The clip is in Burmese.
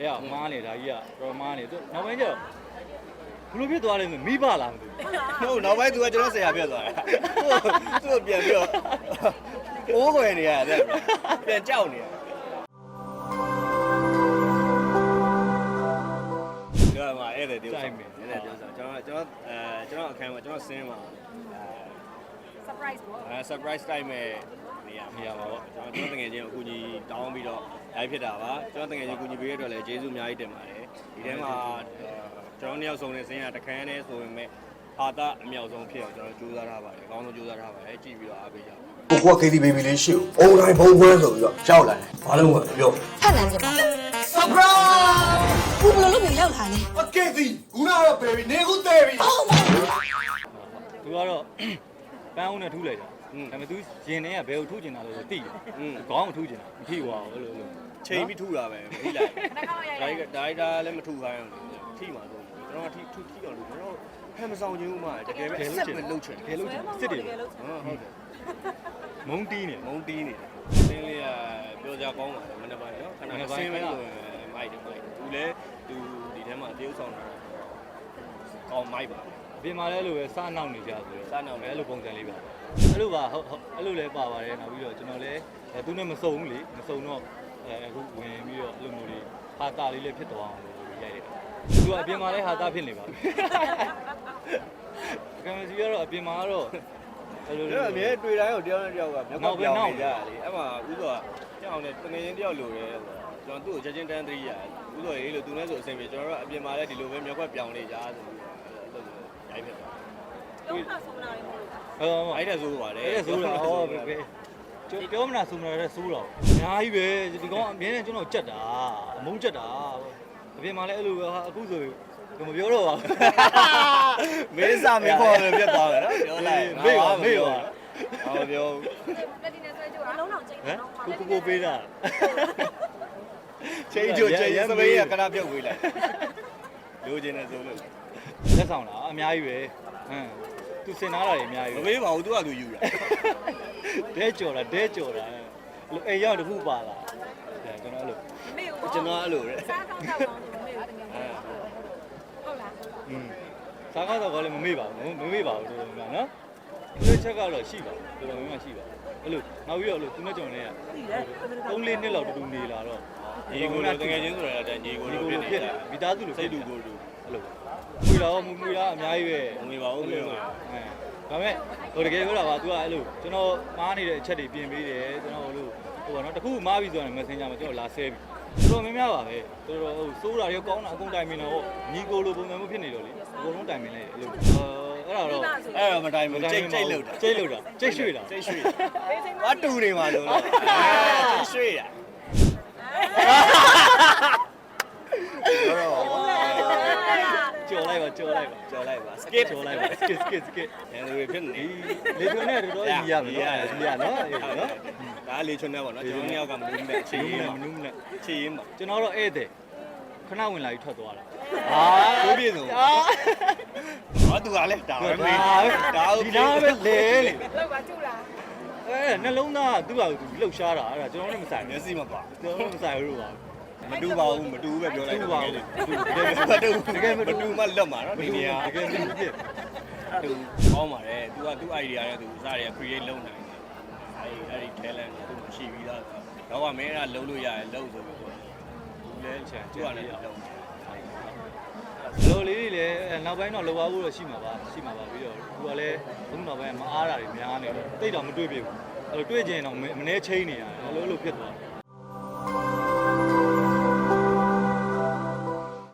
အဲ့ကမားနေဒါကြီးကတော်မားနေသူနောက်ပိုင်းကျတော့ဘလို့ဖြစ်သွားလဲဆိုမိဘလားမသိဘူးဟုတ်နောက်ပိုင်းသူကကျွန်တော်ဆရာပြတ်သွားတာသူ့ကိုပြန်ပြီးတော့အိုးခွယ်နေရတယ်ပြန်ကြောက်နေရတယ်ဒီမှာအဲ့ဒါဒီဥစ္စာအဲ့ဒါဒီဥစ္စာကျွန်တော်ကျွန်တော်အဲကျွန်တော်အခန်းမှာကျွန်တော်ဆင်းမှာ surprise ပေါ့အဲ surprise time မဲ့နေရာနေရာပါပေါ့ကျွန်တော်ကျွန်တော်တကယ်ချင်းအခုကြီးတောင်းပြီးတော့ live ဖြစ်တာပါကျွန်တော်တကယ်ချင်းကူညီပေးရတဲ့အတွက်လည်းကျေးဇူးအများကြီးတင်ပါတယ်ဒီထဲမှာကျွန်တော်နှစ်ယောက်ဆုံးနေဆင်းရတခန်းနဲ့ဆိုရင်မဲ့ဟာတာအမြောက်ဆုံးဖြစ်အောင်ကျွန်တော်ကြိုးစားထားပါတယ်အကောင်းဆုံးကြိုးစားထားပါတယ်ကြည့်ပြီးတော့အားပေးကြပါကိုက KTV ဘေဘီလေးရှိကိုအုံတိုင်းဘုံခွဲဆိုပြီးတော့ရောက်လာတယ်ဘာလို့လဲပြောဖတ်လမ်းပြပါ surprise ဘူးဘလို့လို့ပြောရောက်လာလဲ အကဲစီခုနကတော့ဘေဘီနေခုတဲ့ပြီဟုတ်ပါဘူးသူကတော့ ပန်းအောင်နဲ့ထူးလိုက်တာဒါပေမဲ့သူရင်ထဲကဘယ်ကိုထူးကျင်တာလဲဆိုသိတယ်อืมခေါင်းကိုထူးကျင်တာမထိပါဘူးအဲ့လိုလိုချိန်ပြီးထုတာပဲမထိလိုက်ဒါရိုက်ဒါရိုက်တာလည်းမထုခိုင်းအောင်ထိမှာတော့ကျွန်တော်ကထိထုထိတော့လို့ကျွန်တော်ဟမ်မဆောင်ခြင်းဥမာတကယ်ပဲဆက်ပဲလှုပ်ချင်ဘယ်လိုကျင်စစ်တယ်ဟုတ်ဟုတ်တယ်မုံတီးနေမုံတီးနေတယ်ဆင်းလေးကပြောကြကောင်းပါတယ်မနေ့ပိုင်းနော်ခဏခဏဆင်းပဲဆိုရင်မိုက်တယ်မိုက်သူလည်းသူဒီထဲမှာတရုပ်ဆောင်တာကောင်းမိုက်ပါ အပြင်မှာလည်းအဲ့လိုပဲစားနောက်နေကြဆိုတော့စားနောက်နေအဲ့လိုပုံစံလေးပါအဲ့လိုပါဟုတ်ဟုတ်အဲ့လိုလည်းပါပါတယ်နောက်ပြီးတော့ကျွန်တော်လည်းအဲသူနဲ့မစုံဘူးလေမစုံတော့အဲအခုဝင်ပြီးတော့အဲ့လိုမျိုးလေးဟာတာလေးလည်းဖြစ်သွားအောင်လို့ရိုက်ရတယ်သူကအပြင်မှာလည်းဟာတာဖြစ်နေပါပြီကင်မစီကတော့အပြင်မှာကတော့အဲ့လိုဒါအမြဲတွေ့တိုင်းတော့တယောက်နဲ့တယောက်ကမျက်မှောက်ပြောင်းနေကြတယ်လေအဲ့မှာဥသောကြောင်နဲ့တငယ်ချင်းတယောက်လိုတယ်ဆိုတော့ကျွန်တော်သူ့ကိုချက်ချင်းတန်းသတိရတယ်ဥသောရေးလို့သူနဲ့ဆိုအဆင်ပြေကျွန်တော်တို့အပြင်မှာလည်းဒီလိုပဲမျက်ခွက်ပြောင်းနေကြဆိုပြီးအဲ့လို ရိုက်ဖြစ်သွားတော့ဖတ်ဆုံးလာတယ်မဟုတ်လားဟောအဲ့ဒါဆိုပါတယ်အဲ့ဒါဆိုတော့ဟောပဲပြောမနာဆိုမနာတဲ့ဆိုးတော့အများကြီးပဲဒီကောင်အမြဲတမ်းကျွန်တော်ကြက်တာအမုန်းကြက်တာအပြင်မှာလည်းအဲ့လိုပဲဟာအခုဆိုမပြောတော့ပါဘူးမင်းစားမင်းပေါ်လို့ပြတ်သွားတယ်နော်ပြောလိုက်မေ့ပါမေ့ပါဟောပြောလက်ဒီနဲ့ဆွဲကြအလုံးအောင်ချိန်ဟမ်ကိုကိုကိုပေးတာချိန်ချိုချိန်စပင်းကကနာပြုတ်ဝေးလိုက်လိုချင်တယ်ဆိုလို့ လက်ဆောင်တာအများကြီးပဲဟမ်သူစင်နာတာတွေအများမကြီးပဲ မေးပါဘူးသူကသူယူတာဒဲကြော်တာဒဲကြော်တာအဲ့လိုအိမ်ရောက်တစ်ခုပါလာအဲကျွန်တော်အဲ့လိုမေကိုကျွန်တော်အဲ့လိုတဲ့စားကောင်းတောက်ကောင်းဆိုမေကိုတကယ်ဟုတ်လားอืมစားကားတော့ကလည်းမမေ့ပါဘူးမမေ့ပါဘူးတော်တော်များနော်ဒီချက်ကတော့ရှိပါတော်တော်များများရှိပါအဲ့လိုနောက်ပြီးတော့အဲ့လိုသူနဲ့ကြော်နေရ3လေးနှစ်လောက်တူတူနေလာတော့ညီကိုလိုတကယ်ချင်းဆိုရတဲ့ညီကိုဒီလိုလိုဖြစ်ဖြစ်နေနေတာမိသားစုလိုစိတ်တူကိုယ်တူအဲ့လို မွေတော့မွေတော့အများကြီးပဲမငွေပါဘူးမငွေပါအဲဒါပေမဲ့ဟိုတကယ်ပြောတာက तू ကအဲ့လိုကျွန်တော်မားနေတဲ့အချက်တွေပြင်ပေးတယ်ကျွန်တော်ဟိုလိုဟိုပါနော်တခုမားပြီဆိုရင် Messenger မှာကျွန်တော်လာဆဲပြီတော်တော်များများပါပဲတော်တော်ဟိုစိုးတာရောကောင်းတာအကုန်တိုင်မင်တော့ညီကိုလိုပုံစံမျိုးဖြစ်နေတော့လေအကုန်လုံးတိုင်မင်လိုက်အဲ့လိုအဲ့ဒါတော့အဲ့တော့မတိုင်ဘူးကြိတ်ကြိတ်လို့တာကျိတ်လို့တာကျိတ်ရွှေ့တာကြိတ်ရွှေ့ဝါတူနေမှာလို့လားကြိတ်ရွှေ့တာတော့ ကြော်လိုက်ပါကြော်လိုက်ပါ ကြော် လိုက်ပါ skip ကြော်လိုက်ပါ skip skip skip ရန်သူတွေဖြစ်နေလေထွန်းနဲ့တော်တော်ကြီးရမယ်နော်ကြီးရနော်အေးနော်ဒါလေချွန်းနေပါတော့ကျွန်တော်နှစ်ယောက်ကမလို့မဲ့ချေးရင်မနူးမနဲ့ချေးရင်ပါကျွန်တော်တော့ဧည့်သည်ခဏဝင်လာပြီးထွက်သွားတာအာကိုပြည့်စုံဟောသူကလည်းဒါပဲမေးဒါဒီနားပဲလေလေလောက်ပါကျူလာအဲနှလုံးသားကသူ့ဟာသူလှုပ်ရှားတာအဲ့ဒါကျွန်တော်လည်းမဆိုင်မျက်စိမပါကျွန်တော်လည်းမဆိုင်ဘူးပါ မတူပါဘူးမတူဘူးပဲပြောလိုက်တူတော့ပါဘူးတကယ်မမတူတကယ်မတူမှလွတ်မှာနော်ဒီနေရာတကယ်မတူဖြစ်သူကောင်းပါတယ်သူကသူ့ idea နဲ့သူစားရ create လုပ်နိုင်တယ်အဲဒီအဲဒီ talent ကိုသူမရှိပြီးသားတော့ကမင်းကလုံးလို့ရတယ်လုံးဆိုပြီးတော့လဲချန်သူကလည်းလုံးလိုလေးတွေလည်းနောက်ပိုင်းတော့လောပါဖို့တော့ရှိမှာပါရှိမှာပါပြီးတော့သူကလည်းဘုံနောက်ပိုင်းမအားတာတွေများနေတော့တိတ်တော့မတွေ့ပြဘူးအဲ့လိုတွေ့ကျင်တော့မနေချင်းနေရတယ်အဲ့လိုလိုဖြစ်သွားတယ်